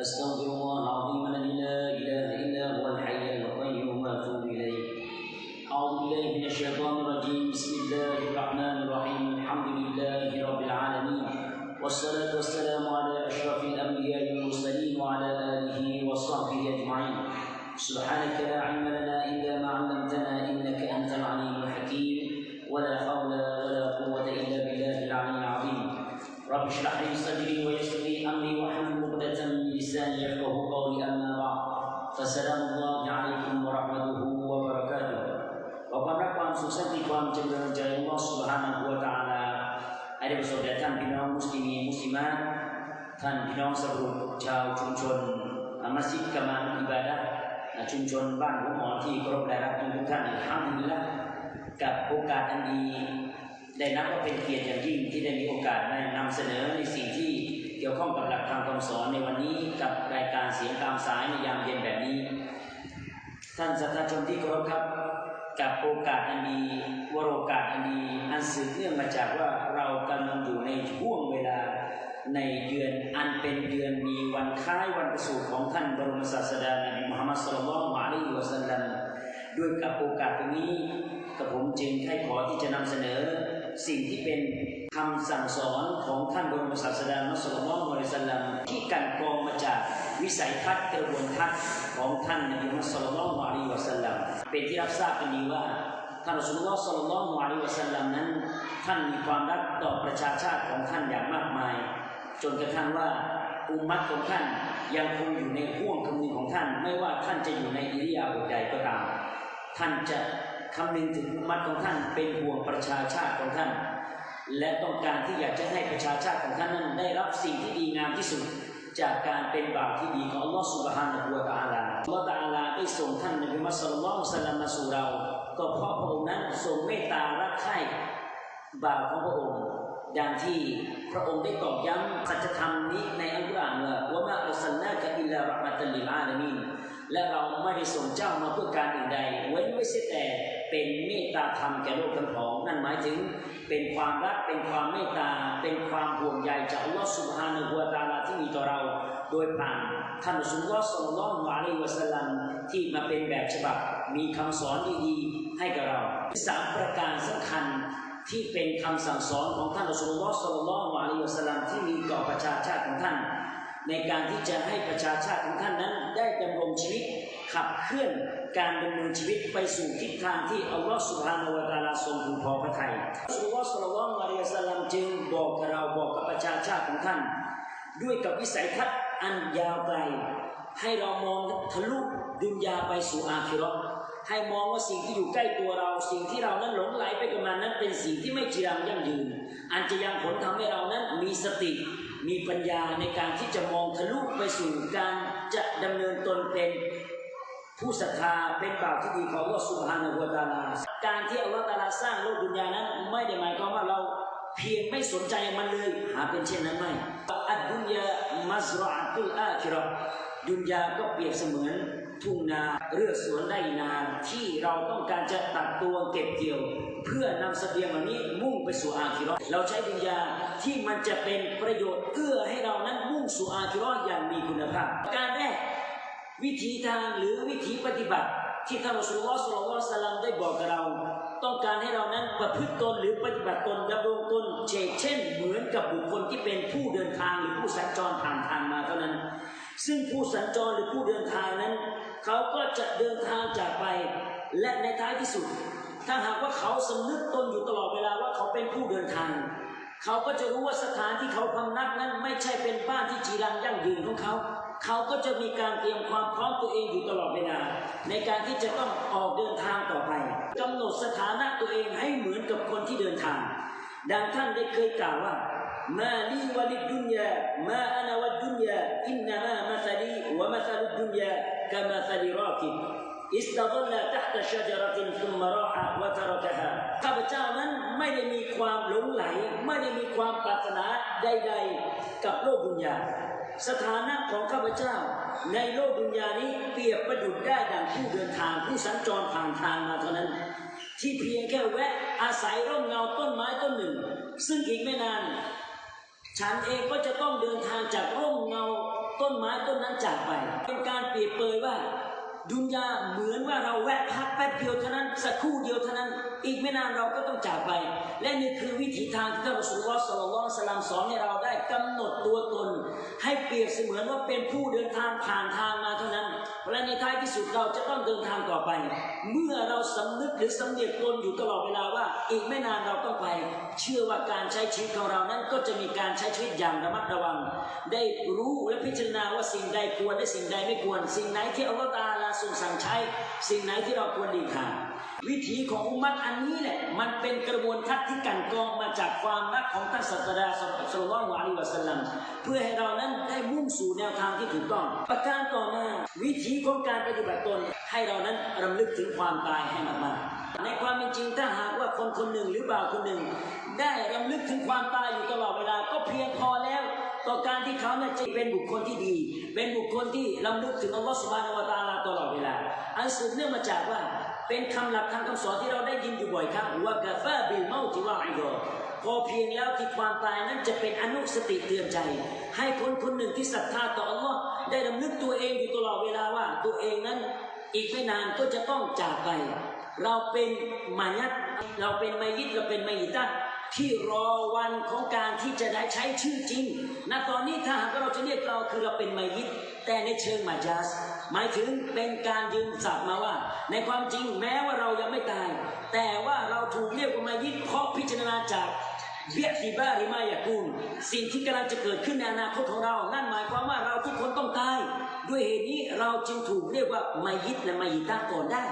أستغفر الله العظيم الذي لا ท่านพี่น้องสรุปชาวชุมชนอามัสยิดกามานอิบาดะชุมชนบ้านหัวหมอที่เคารพและรักทุกท่านอัลฮัมดุลิละกับโอกาสอันดีได้นับว่าเป็นเกียรติอย่างยิ่งที่ได้มีโอกาสได้นำเสนอในสิ่งที่เกี่ยวข้องกับหลักธรรมคำสอนในวันนี้กับรายการเสียงตามสายในยามเย็นแบบนี้ ท่านสัตยาชนที่เคารพครับ กับโอกาสอันดีวโรกาสอันดีอันสืบเนื่องมาจากว่าเรากำลังอยู่ในช่วงเวลา ในเดือนอันเป็นเดือนมีวันคล้ายวันประสูติของท่านบรมศาสดาในมุฮัมมัดสุลลัลลอฮุอะลัยฮิวะสัลลัมด้วยกับโอกาสตรงนี้กับผมจึงให้ขอที่จะนำเสนอ สิ่งที่เป็นคำสั่งสอนของท่านบรมศาสดามุสลิมมุฮัมมัดสัลลัมที่กันกรองมาจากวิสัยทัศน์กระบวนทัศน์ของท่านนบีมุฮัมมัดสุลลัลลอฮุอะลัยฮิวะสัลลัมเป็นที่รับทราบกันดีว่าท่านสุลลอฮ์สัลลัลลอฮุอะลัยฮิวะสัลลัมนั้น ท่านมีความรักต่อประชาชาติของท่านอย่างมากมาย จนกระทั่งว่าอุมมัตของท่านยังคงอยู่ในห่วงคำนึงของท่าน ไม่ว่าท่านจะอยู่ในอิริยาบถใดก็ตาม ท่านจะคำนึงถึงอุมมัตของท่านเป็นห่วงประชาชาติของท่าน และต้องการที่อยากจะให้ประชาชาติของท่านนั้นได้รับสิ่งที่ดีงามที่สุด จากการเป็นบ่าวที่ดีของอัลลอฮฺสุบฮานะฮูวะตะอาลาอัลลอฮฺตะอาลาได้ส่งท่านนบีมุฮัมมัดศ็อลลัลลอฮุอะลัยฮิวะซัลลัมมาสู่เรา ก็เพราะพระองค์นั้นทรงเมตตารักใคร่บ่าวของพระองค์ ดังที่พระองค์ได้ตอกย้ำสัจธรรมนี้ในอัลกุรอานว่าว่ามาอัลสัลนากะอิลลาระมะตัลลิลอาลามีนและเราไม่ได้ส่งเจ้ามาเพื่อการอื่นใด เว้นไว้เสียแต่เป็นเมตตาธรรมแก่โลกทั้งปวงนั่นหมายถึงเป็นความรักเป็นความเมตตา เป็นความห่วงใยจากอัลลอฮฺสุบฮานะฮูวะตาลาที่มีต่อเรา โดยผ่านท่านอัลลอฮฺสุลลัลลอฮุอะลัยฮิวะสลัมที่มาเป็นแบบฉบับมีคำสอนดีๆให้กับเราสามประการสำคัญ ที่เป็นคำสั่งสอนของท่านอัสลอฮ์สัลลัลลอฮุอะลัยฮิวสลลัมที่มีต่อประชาชาติของท่าน ในการที่จะให้ประชาชาติของท่านนั้น ได้ดำรงชีวิตขับเคลื่อนการดำเนินชีวิตไปสู่ทิศทางที่อัลลอฮ์สุบฮานาวะตาลาทรงพึงพอพระทัยอัสลลอฮ์สัลลัลลอฮุอะลัยฮิวสลลัมจึงบอกกับเราบอกกับประชาชาติของท่าน ด้วยกับวิสัยทัศน์อันยาวไกลให้เรามองทะลุดุนยาไปสู่อาคิราะห์ ให้มองว่าสิ่งที่อยู่ใกล้ตัวเรา สิ่งที่เรานั้นหลงไหลไปกับมันนั้นเป็นสิ่งที่ไม่จีรังยั่งยืน อันจะยังผลทำให้เรานั้นมีสติ มีปัญญาในการที่จะมองทะลุไปสู่การจะดำเนินตนเป็นผู้ศรัทธาเป็นบ่าวที่ดีของอัลลอฮฺสุบฮานะฮูวตาลา การที่อัลลอฮฺตะอาลาสร้างโลกดุนยานั้นไม่ได้หมายความว่าเราเพียงไม่สนใจมันเลย หาเป็นเช่นนั้นไม่อัดดุนยามัซรอตุลอาคิราะห์ดุนยาก็เปรียบเสมือน ทุ่งนาเรือสวนไร่นาที่เราต้องการจะตัดตัวเก็บเกี่ยว เพื่อนำเสบียงเหล่านี้มุ่งไปสู่อาคิราะห์เราใช้ดุนยาที่มันจะเป็นประโยชน์เอื้อให้เรานั้นมุ่งสู่อาคิราะห์อย่างมีคุณภาพ การแรกวิธีทางหรือวิธีปฏิบัติที่ท่านอสูลุลลอฮ์ศ็อลลัลลอฮุลัยฮิวะซัลลัมได้บอกกับเรา ต้องการให้เรานั้นประพฤติตนหรือปฏิบัติตนดำรงตนเช่นเช่นเหมือนกับบุคคลที่เป็นผู้เดินทางหรือผู้สัญจรผ่านทางมาเท่านั้น ซึ่งผู้สัญจรหรือผู้เดินทางนั้น เขาก็จะเดินทางจากไป และในท้ายที่สุด ถ้าหากว่าเขาสำนึกตนอยู่ตลอดเวลาว่าเขาเป็นผู้เดินทาง เขาก็จะรู้ว่าสถานที่เขาพำนักนั้น ไม่ใช่เป็นบ้านที่จีรังยั่งยืนของเขา เขาก็จะมีการเตรียมความพร้อมตัวเองอยู่ตลอดเวลา ในการที่จะต้องออกเดินทางต่อไปกำหนดสถานะตัวเองให้เหมือนกับคนที่เดินทาง ดังท่านได้เคยกล่าวว่า มาลีวะลิดดุนยา มาอานาวัดดุนยา อินนามามาซาลีวะมาซาลุดดุนยากามาซาลีรากิบ استظل تحت شجرة ثم راح وتركها ข้าพเจ้านั้นไม่ได้มีความหลงไหล ไม่ได้มีความปรารถนาใดๆ กับโลกดุนยา สถานะของข้าพเจ้า ในโลกดุนยานี้เปรียบประดุจได้ดังผู้เดินทางผู้สัญจรผ่านทางมาเท่านั้น ที่เพียงแค่แวะอาศัยร่มเงาต้นไม้ต้นหนึ่ง ซึ่งอีกไม่นาน ฉันเองก็จะต้องเดินทางจากร่มเงาต้นไม้ต้นนั้นจากไป เป็นการเปรียบเปรยว่า ดุนยาเหมือนว่าเราแวะพักแป๊บเดียวเท่านั้นสักครู่เดียวเท่านั้น อีกไม่นานเราก็ต้องจากไป และนี่คือวิถีทางที่ท่านรอสูลุลลอฮ์ศ็อลลัลลอฮุอะลัยฮิวะซัลลัมสอนให้เราได้กำหนดตัวตน ให้เปรียบเสมือนว่าเป็นผู้เดินทางผ่านทางมาเท่านั้น และในท้ายที่สุดเราจะต้องเดินทางต่อไป เมื่อเราสำนึกหรือสำเนียกตนอยู่ตลอดเวลาว่า อีกไม่นานเราต้องไป เชื่อว่าการใช้ชีวิตของเรานั้นก็จะมีการใช้ชีวิตอย่างระมัดระวัง ได้รู้และพิจารณาว่าสิ่งใดควรและสิ่งใดไม่ควร สิ่งไหนที่อัลลอฮฺตาลาทรงสั่งใช้ สิ่งไหนที่เราควรหลีกทาง วิถีของอุมัตอันนี้แหละมันเป็นกระบวนทัศน์ที่กันกองมาจากความรักของท่านศาสดาสัลลัลลอฮุอะลัยฮิวะสลัมเพื่อให้เรานั้นได้มุ่งสู่แนวทางที่ถูกต้อง ประการต่อมาวิถีของการปฏิบัติตนให้เรานั้นรำลึกถึงความตายให้มากๆในความเป็นจริงถ้าหากว่าคนคนหนึ่งหรือบ่าวคนหนึ่ง ได้รำลึกถึงความตายอยู่ตลอดเวลาก็เพียงพอแล้วต่อการที่เขาเนี่ยจะเป็นบุคคลที่ดี เป็นบุคคลที่รำลึกถึงอัลลอฮฺสุบานวตาลาตลอดเวลา อันสืบเนื่องมาจากว่า เป็นคำหลักทางคำสอนที่เราได้ยินอยู่บ่อยครั้งว่ากาฟาบิลเมาติว่าอิโดพอเพียงแล้วที่ความตายนั้นจะเป็นอนุสติเตือนใจ ให้คนคนหนึ่งที่ศรัทธาต่ออัลลอฮ์ได้รำลึกตัวเองอยู่ตลอดเวลาว่าตัวเองนั้น อีกไม่นานก็จะต้องจากไป เราเป็นมายัดเราเป็นมายิดเราเป็นมายิตัดที่รอวันของการที่จะได้ใช้ชื่อจริงณตอนนี้ถ้าหากว่าเราจะเรียกเราคือเราเป็นมายิดแต่ในเชิงมาจาส หมายถึงเป็นการยืนศัพท์มาว่า ในความจริงแม้ว่าเรายังไม่ตาย แต่ว่าเราถูกเรียกว่ามายิดเพราะพิจารณาจากเบียติบ้าหรือไม่อยากูลสิ่งที่กำลังจะเกิดขึ้นในอนาคตของเรา นั่นหมายความว่าเราทุกคนต้องตาย ด้วยเหตุนี้เราจึงถูกเรียกว่ามายิดและมายิตาก่อนได้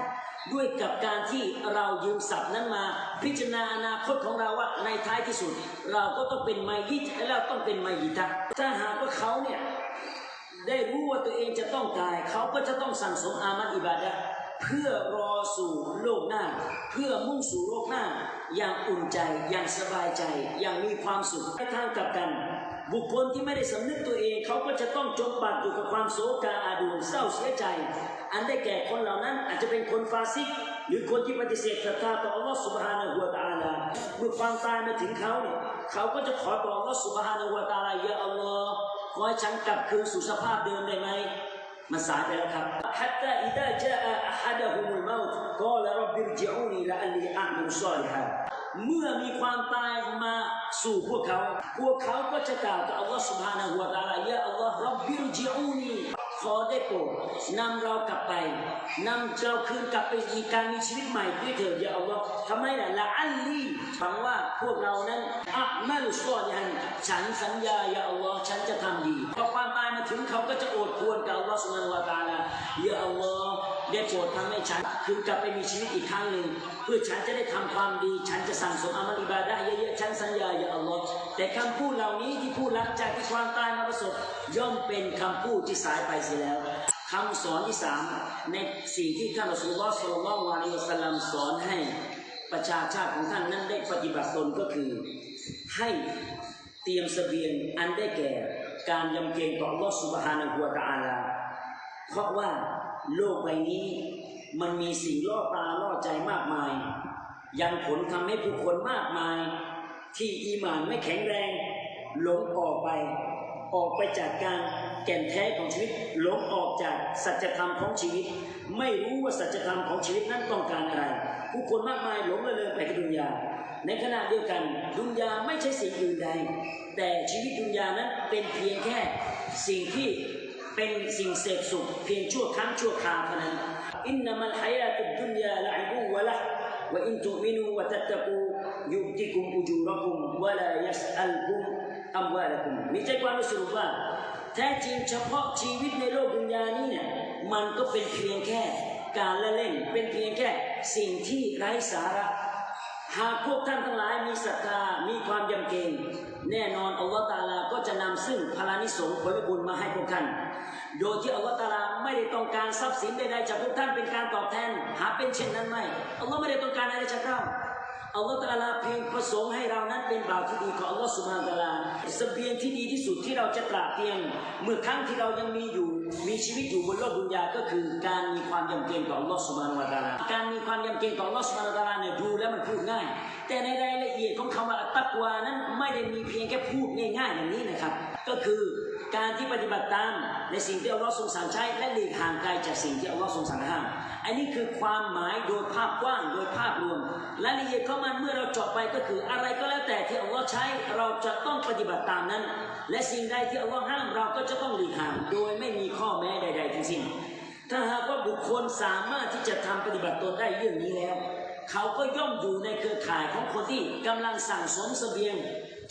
ด้วยกับการที่เรายืมศัพท์นั้นมา พิจารณาอนาคตของเราว่าในท้ายที่สุด เราก็ต้องเป็นมายิดและเราต้องเป็นมายิตาถ้าหากว่าเขาเนี่ย ได้รู้ว่าตัวเองจะต้องตาย เขาก็จะต้องสั่งสมอามันอิบาดะเพื่อรอสู่โลกหน้า เพื่อมุ่งสู่โลกหน้า อย่างอุ่นใจอย่างสบายใจ อย่างมีความสุขในทางกลับกัน บุคคลที่ไม่ได้สำนึกตัวเอง เขาก็จะต้องจมปักอยู่กับความโศกาอาดูเศร้าเสียใจ อันได้แก่คนเหล่านั้นอาจจะเป็นคนฟาซิก หรือคนที่ปฏิเสธศรัทธาต่ออัลลอฮฺสุบฮานะฮูวะตาลาเมื่อความตายมาถึงเขาเนี่ยเขาก็จะขอต่ออัลลอฮฺสุบฮานะฮูวะตะอาลาอย่าอัลลอฮ์ ขอให้ฉันกลับคืนสู่สภาพเดิมได้ไหม มันสายไปแล้วครับ حتى إذا جاء أحدهم الموت قال رب ارجعوني لعلي أعمل صالحا เมื่อมีความตายมาสู่พวกเขา พวกเขาก็จะกล่าวกับอัลลอฮฺ سبحانه และ تعالى ยาอัลลอฮฺรับบิรจิอูนี ขอได้โปรดนำเรากลับไปนำเราคืนกลับไปอีกการมีชีวิตใหม่ด้วยเถิดอย่าเอาว่าทำไมล่ะละอัลลีฟังว่าพวกเรานั้นอักมัลซอยันฉันสัญญาอย่าเอาว่าฉันจะทำดีพอความตายมาถึงเขาก็จะโอดควรกับอัลลอฮฺสุาตานละอย่าเอาว่าได้โปรดทำให้ฉันคืนกลับไปมีชีวิตอีกครั้งหนึ่งเพื่อฉันจะได้ทำความดี ฉันจะสั่งสมอามัลอิบาดะเยอะๆฉันสัญญาอย่าอัลลอฮ์แต่คำพูดเหล่านี้ที่พูดหลังจากที่ความตายมาประสบย่อมเป็นคำพูดที่สายไปเสียแล้วคำสอนที่สามในสิ่งที่ท่านอัสลลอฮ์สุลลัลลอฮุอะลัยฮิวะสัลลัมสอนให้ประชาชาติของท่านนั้นได้ปฏิบัติตนก็คือ ให้เตรียมเสบียงอันได้แก่ การยำเกรงต่ออัลลอฮ์สุบฮานะฮูวะตะอาลา เพราะว่าโลกใบนี้มันมีสิ่งล่อตาล่อใจมากมาย ยังผลทำให้ผู้คนมากมาย ที่อีหมานไม่แข็งแรงหลงออกไป ออกไปจากการแก่นแท้ของชีวิตหลงออกจากสัจธรรมของชีวิต ไม่รู้ว่าสัจธรรมของชีวิตนั้นต้องการอะไร ผู้คนมากมายหลงละเลยไปกับดุนยา ในขณะเดียวกันดุนยาไม่ใช่สิ่งอื่นใด แต่ชีวิตดุนยานั้นเป็นเพียงแค่สิ่งที่ เป็นสิ่งเสพสุขเพียงชั่วครั้งชั่วคราวเท่านั้นอินนามัลฮายาตุดุนยาละอิบูวะละวะอินตุมินูวะตัตตะกูยุติกุมอุจูรกุมวะลายัสอัลกุมอัมวาลกุมมีใจความสรุปว่าแท้จริงเฉพาะชีวิตในโลกดุนยานี้เนี่ยมันก็เป็นเพียงแค่การละเล่นเป็นเพียงแค่สิ่งที่ไร้สาระ หากพวกท่านทั้งหลายมีศรัทธา มีความยำเกรงแน่นอนอัลลอฮฺตาลาก็จะนำซึ่งพลานิสงส์ผลบุญมาให้พวกท่าน โดยที่อัลลอฮฺตาลาไม่ได้ต้องการทรัพย์สินใดๆจากพวกท่านเป็นการตอบแทน หาเป็นเช่นนั้นไม่ อัลลอฮฺไม่ได้ต้องการอะไรจากเรา อัลลอฮฺตาลาเพียงประสงค์ให้เรานั้นเป็นบ่าวที่ดีของอัลลอฮฺสุบฮานตะอาลาเสบียงที่ดีที่สุดที่เราจะตราเตรียมเมื่อครั้งที่เรายังมีอยู่ มีชีวิตอยู่บนโลกดุนยาก็คือการมีความยำเกรงต่ออัลลอฮฺสุบฮานตะอาลาการมีความยำเกรงต่ออัลลอฮฺสุบฮานตะอาลาเนี่ยดูแล้วมันพูดง่าย แต่ในรายละเอียดของคำว่าตตักวานั้นไม่ได้มีเพียงแค่พูดง่ายๆอย่างนี้นะครับ ก็คือการที่ปฏิบัติตามในสิ่งที่อัลลอฮ์ทรงสั่งใช้และหลีกห่างไกลจากสิ่งที่อัลลอฮ์ทรงสั่งห้าม อันนี้คือความหมายโดยภาพกว้างโดยภาพรวมรายละเอียดของมันเมื่อเราเจาะไปก็คืออะไรก็แล้วแต่ที่อัลลอฮ์ใช้เราจะต้องปฏิบัติตามนั้น และสิ่งใดที่อัลลอฮ์ห้ามเราก็จะต้องหลีกห่างโดยไม่มีข้อแม้ใด ๆ ทั้งสิ้น ถ้าหากว่าบุคคลสามารถที่จะทำปฏิบัติตนได้เรื่องนี้แล้ว เขาก็ย่อมอยู่ในเครือข่ายของคนที่กำลังสั่งสมเสบียง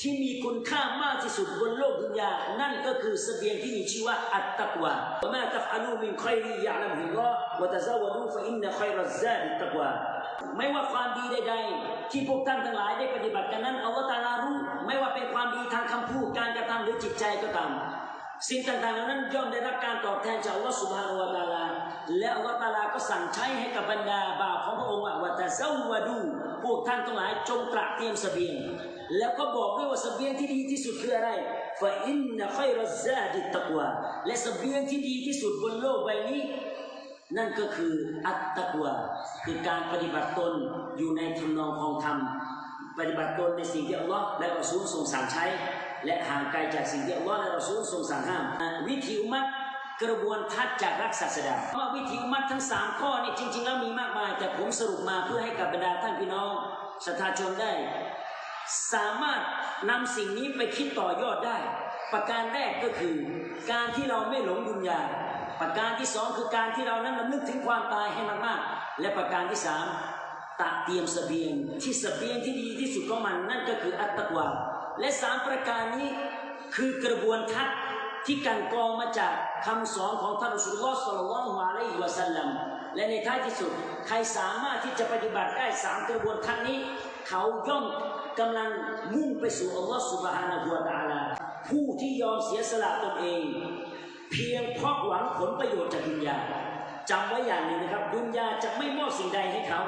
ที่มีคุณค่ามากที่สุดบนโลกดุนยา นั่นก็คือเสบียงที่มีชื่อว่าอัตตักวาว่ามาตัฟอาลูมินคอยรียะลัมฮิลลอฮ์วะตะซาวะดูฟะอินนะคอยรัซซาดิตตักวาไม่ว่าความดีใดๆ ที่พวกท่านทั้งหลายได้ปฏิบัติกันนั้นอัลลอฮฺตาลารู้ไม่ว่าเป็นความดีทางคำพูดการกระทำหรือจิตใจก็ตามสิ่งต่างๆเหล่านั้นย่อมได้รับการตอบแทนจากอัลลอฮฺสุบฮานาวะตาลาและอัลลอฮฺตาลาก็สั่งใช้ให้กับบรรดาบ่าวของพระองค์ว่าวะตะเซาวะดู พวกท่านทั้งหลายจงตระเตรียมเสบียง แล้วก็บอกด้วยว่าเสบียงที่ดีที่สุดคืออะไรฟาอินนะคอยรัซาดิตตักวาและเสบียงที่ดีที่สุดบนโลกใบนี้ นั่นก็คืออัตตะกวาคือการปฏิบัติตนอยู่ในทำนองของธรรมปฏิบัติตนในสิ่งที่อัลลอฮ์และอัลซูลทรงสั่งใช้ และห่างไกลจากสิ่งที่อัลลอฮ์และอัลซูลทรงสั่งห้าม วิธีอุมัตกระบวนทัศน์จากรักศาสดาเพราะว่าวิธีอุมัตทั้ง 3 ข้อนี่จริง ๆ แล้วมีมากมาย แต่ผมสรุปมาเพื่อให้กับบรรดาท่านพี่น้องศรัทธาชนได้ สามารถนำสิ่งนี้ไปคิดต่อยอดได้ ประการแรกก็คือ การที่เราไม่หลงดุนยาประการที่สองคือการที่เรานั้นระลึกถึงความตายให้มากๆ และประการที่สามตักเตรียมสเสบียงที่สเสบียงที่ดีที่สุดของมันนั่นก็คืออัตตะกวาและสามประการนี้คือกระบวนทัศน์ที่กันกรองมาจากคำสอนของท่านอัสสุลลอฮ์สลลัลลอฮุอะลัยฮิวะสัลลัมและในท้ายที่สุด ใครสามารถที่จะปฏิบัติได้สามกระบวนทัศน์นี้ เขาย่อมกำลังมุ่งไปสู่อัลลอฮ์สุบฮานะฮูวะตาลาผู้ที่ยอมเสียสละตนเอง เพียงเพราะหวังผลประโยชน์จากดุนยาจำไว้อย่างหนึ่งนะครับ ดุนยาจะไม่มอบสิ่งใดให้เขา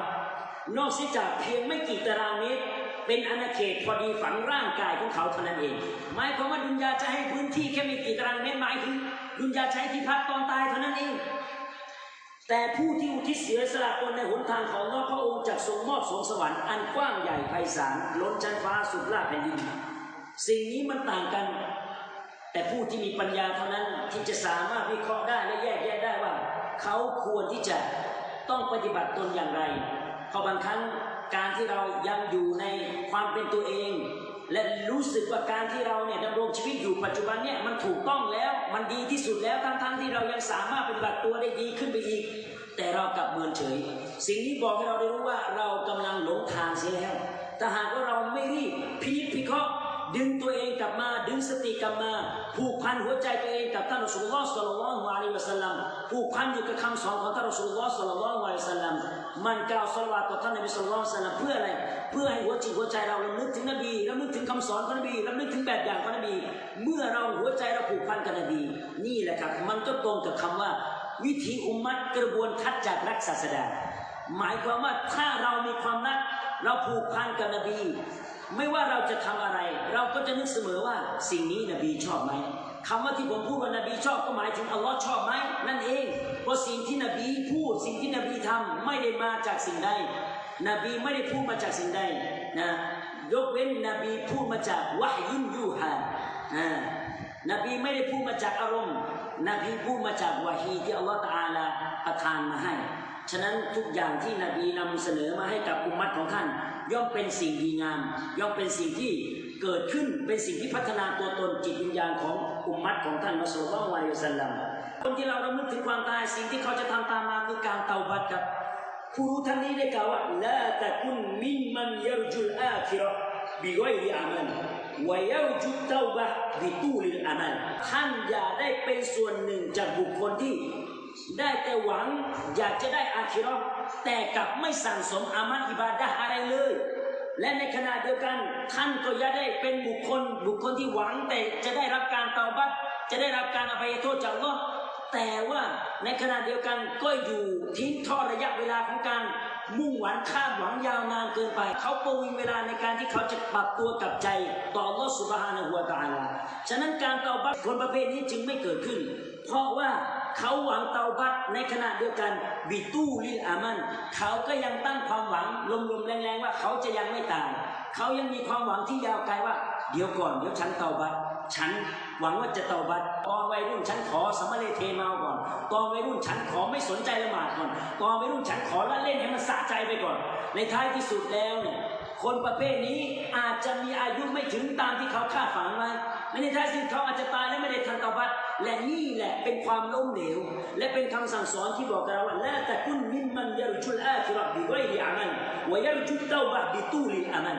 นอกเสียจากเพียงไม่กี่ตารางเมตรเป็นอาณาเขตพอดีฝังร่างกายของเขาเท่านั้นเองหมายความว่าดุนยาจะให้พื้นที่แค่ไม่กี่ตารางเมตรหมายถึงดุนยาใช้ที่พักตอนตายเท่านั้นเอง แต่ผู้ที่อุทิศเสียสละตนในหนทางของนอกพระองค์จากทรงมอบสวงสวรรค์อันกว้างใหญ่ไพศาลล้นชั้นฟ้าสุดลาแผ่นดินสิ่งนี้มันต่างกัน แต่ผู้ที่มีปัญญาเท่านั้นที่จะสามารถวิเคราะห์ได้และแยกแยะได้ว่า เขาควรที่จะต้องปฏิบัติตนอย่างไรเพราะบางครั้งการที่เรายังอยู่ในความเป็นตัวเอง และรู้สึกว่าการที่เราเนี่ยดำรงชีวิตอยู่ปัจจุบันเนี่ยมันถูกต้องแล้วมันดีที่สุดแล้วทั้งๆที่เรายังสามารถปฏิบัติตัวได้ดีขึ้นไปอีก แต่เรากลับเมินเฉย สิ่งนี้บอกให้เราได้รู้ว่าเรากำลังหลงทางเสียแล้วแต่หากว่าเราไม่รีบพินิจพิเคราะห์ ดึงตัวเองกลับมา ดึงสติกลับมาผูกพันหัวใจตัวเองกับท่านอัสสุลลอฮ์สัลลัลลอฮุอะลัยฮิวะสัลลัมผูกพันอยู่กับคำสอนของท่านอัสสุลลอฮ์สัลลัลลอฮุอะลัยฮิวะสัลลัมมันกล่าวสละวาตต่อท่านนบีสัลลัลลอฮุอะลัยฮิวะสัลลัมเพื่ออะไรเพื่อให้หัวจิตหัวใจเราเระลึกถึงนบีระลึกถึงคำสอนของนบีระลึกถึงแบบอย่างของนบี เมื่อเราหัวใจเราผูกพันกับนบี นี่แหละครับมันก็ตรงกับคำว่า วิธีอุมมัตกระบวนทัศน์จากรักศาสดาหมายความว่าถ้าเรามีความรักเราผูกพันกับนบี ไม่ว่าเราจะทำอะไร เราก็จะนึกเสมอว่าสิ่งนี้นบีชอบไหมคำว่าที่ผมพูดว่านบีชอบก็หมายถึงอัลลอฮ์ชอบไหมนั่นเองเพราะสิ่งที่นบีพูดสิ่งที่นบีทำไม่ได้มาจากสิ่งใดนบีไม่ได้พูดมาจากสิ่งใดนะยกเว้นนบีพูดมาจากวะฮยุนยูฮาอ่านบีไม่ได้พูดมาจากอารมณ์นบีพูดมาจากวะฮีที่อัลลอฮ์ตะอาลาประทานมาให้ ฉะนั้นทุกอย่างที่นบีนำเสนอมาให้กับอุมมัตของท่าน ย่อมเป็นสิ่งดีงาม ย่อมเป็นสิ่งที่เกิดขึ้นเป็นสิ่งที่พัฒนาตัวตนจิตวิญญาณของอุมมัตของท่านมัสลุลลอฮุอะลัยฮิวะสัลลัมคนที่เราระลึกถึงความตายสิ่งที่เขาจะทำตามมาคือการเตาบัตครับผู้รู้ท่านนี้ได้กล่าวว่าละตะกุนมินมันยรจุลอาคิราะห์บิกรอามันวายรจุเตาบะบิตูลิลอามันท่านอย่าได้เป็นส่วนหนึ่งจากบุคคลที่ ได้แต่หวังอยากจะได้อาคิรอแต่กลับไม่สั่งสมอามัลอิบาดะอะไรเลย และในขณะเดียวกันท่านก็ยังได้เป็นบุคคล บุคคลที่หวังแต่จะได้รับการเตาบัตจะได้รับการอภัยโทษจากอัลลอฮ์ แต่ว่าในขณะเดียวกันก็อยู่ทิ้งทอดระยะเวลาของการมุ่งหวังคาดหวังยาวนานเกินไป เขาประวิงเวลาในการที่เขาจะปรับตัวกับใจต่ออัลอสุบฮานะฮูวตาลาฉะนั้นการเตาบัตคนประเภทนี้จึงไม่เกิดขึ้น เพราะว่าเขาหวังเตาบัตในขณะเดียวกันบิตู้ลิลอามันเขาก็ยังตั้งความหวังลมๆแรงๆว่าเขาจะยังไม่ตาย เขายังมีความหวังที่ยาวไกลว่า เดี๋ยวก่อนเดี๋ยวฉันเตาบัตฉัน หวังว่าจะเตาบัตตอนวัยรุ่นฉันขอสมเลเทเมาก่อน ตอนวัยรุ่นฉันขอไม่สนใจละหมาดก่อน ตอนวัยรุ่นฉันขอละเล่นให้มันสะใจไปก่อน ในท้ายที่สุดแล้วเนี่ยคนประเภทนี้อาจจะมีอายุไม่ถึงตามที่เขาคาดฝันไว้และในท้ายที่สุดเขาอาจจะตายและไม่ได้ทันเตาบัตและนี่แหละเป็นความล้มเหลว และเป็นคำสั่งสอนที่บอกกับเราว่าละแต่คุณมินมันยารุชุลอาคิรอบิไวริอามันวายารุชุลเต้าบะบิตูลิอามัน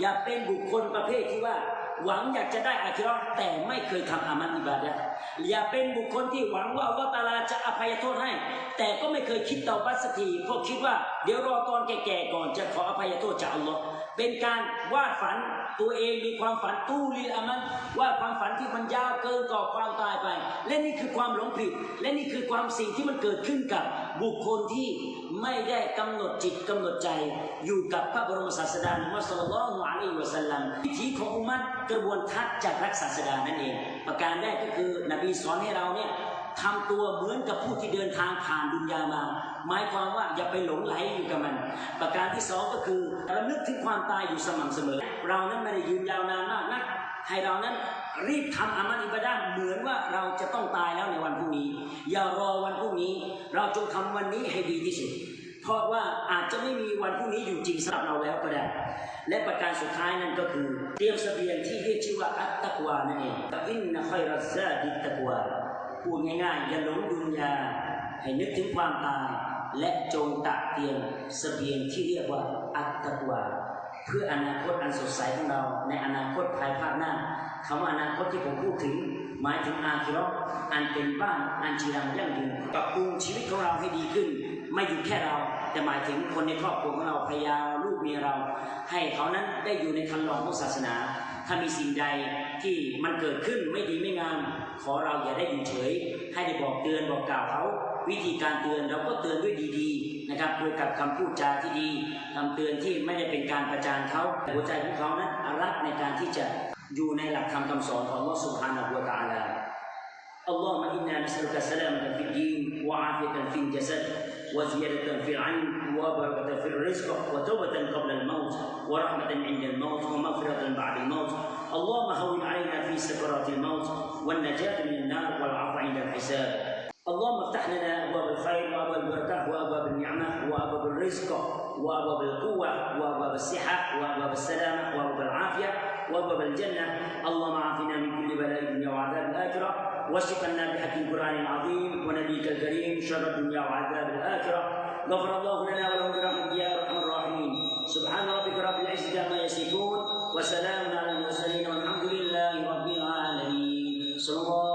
อย่าเป็นบุคคลประเภทที่ว่า หวังอยากจะได้อาคิรอห์แต่ไม่เคยทำอามันอิบาดะอย่าเป็นบุคคลที่หวังว่าอัลลอฮฺตาลาจะอภัยโทษให้ แต่ก็ไม่เคยคิดเตาบัสักทีเพราะคิดว่าเดี๋ยวรอตอนแก่ๆก่อนจะขออภัยโทษจากอัลลอฮ์ เป็นการวาดฝันตัวเองมีความฝันตู้ลีอามันว่าดความฝันที่มันยาวเกินก่อความตายไป และนี่คือความหลงผิด และนี่คือความสิ่งที่มันเกิดขึ้นกับบุคคลที่ไม่ได้กำหนดจิตกำหนดใจอยู่กับพระบรมศาสดามุฮัมมัดศ็อลลัลลอฮุอะลัยฮิวะสัลลัมวิถีของอุมมัตกระบวนทัศน์จากรักศาสดานั่นเอง ประการแรกก็คือนบีสอนให้เราเนี่ย ทำตัวเหมือนกับผู้ที่เดินทางผ่านดุนยามา หมายความว่าอย่าไปหลงไหลอยู่กับมัน ประการที่สองก็คือระลึกถึงความตายอยู่สม่ำเสมอ เรานั้นไม่ได้ยืนยาวนานมากนักให้เรานั้นรีบทำอามัลอิบาดะเหมือนว่าเราจะต้องตายแล้วในวันพรุ่งนี้ อย่ารอวันพรุ่งนี้ เราจงทำวันนี้ให้ดีที่สุด เพราะว่าอาจจะไม่มีวันพรุ่งนี้อยู่จริงสำหรับเราแล้วก็ได้ และประการสุดท้ายนั่นก็คือ เตรียมเสบียงที่เรียกชื่อว่าอัตตะกวานั่นเองอินนะคอยรัซาดิตตะกวา พูดง่ายๆอย่าหลงดุนยา ให้นึกถึงความตาย และจงตักเตรียมเสบียงที่เรียกว่าอัตตะวาเพื่ออนาคตอันสดใสของเรา ในอนาคตภายภาคหน้าคำว่าอนาคตที่ผมพูดถึง หมายถึงอาคิราะห์อันเป็นบ้านอันจีรังยั่งยืนปรับปรุงชีวิตของเราให้ดีขึ้น ไม่อยู่แค่เรา แต่หมายถึงคนในครอบครัวของเราภรรยาลูกเมียเรา ให้เขานั้นได้อยู่ในคันลองของศาสนา ถ้ามีสิ่งใดที่มันเกิดขึ้นไม่ดีไม่งาม ขอเราอย่าได้อยู่เฉย ให้ได้บอกเตือนบอกกล่าวเขา วิธีการเตือนเราก็เตือนด้วยดีๆนะครับโดยกับคำพูดจาที่ดีคำเตือนที่ไม่ได้เป็นการประจานเขาแต่หัวใจของเขานั้นรักในการที่จะอยู่ในหลักธรรมคำสอนของอัลลอสุภานะบัวตาลาอัลลอฮฺมะอินนาบิสลุกะสลามะฟิดดีนวะอาฟิกันฟินจัสด وعافيه في العلم وبركه في الرزق وتوبة قبل الموت ورحمة عند الموت ومغفرة بعد الموت. اللهم هون علينا في سكرات الموت والنجاة من النار والعفو عند الحساب. اللهم افتح لنا أبواب الخير وأبواب البركة وأبواب النعمة وأبواب الرزق وأبواب القوة وأبواب الصحة وأبواب السلامة وأبواب العافية وأبواب الجنة. اللهم عافنا من كل بلاء الدنيا وعذاب الآخرة. واشفنا بحق القرآن العظيم ونبيك الكريم شر الدنيا وعذاب الآخرة. غفر الله لنا ولهم برحمتك يا أرحم الراحمين. سبحان ربك رب العزة عما يصفون وسلام على المرسلين والحمد لله رب العالمين. صلى الله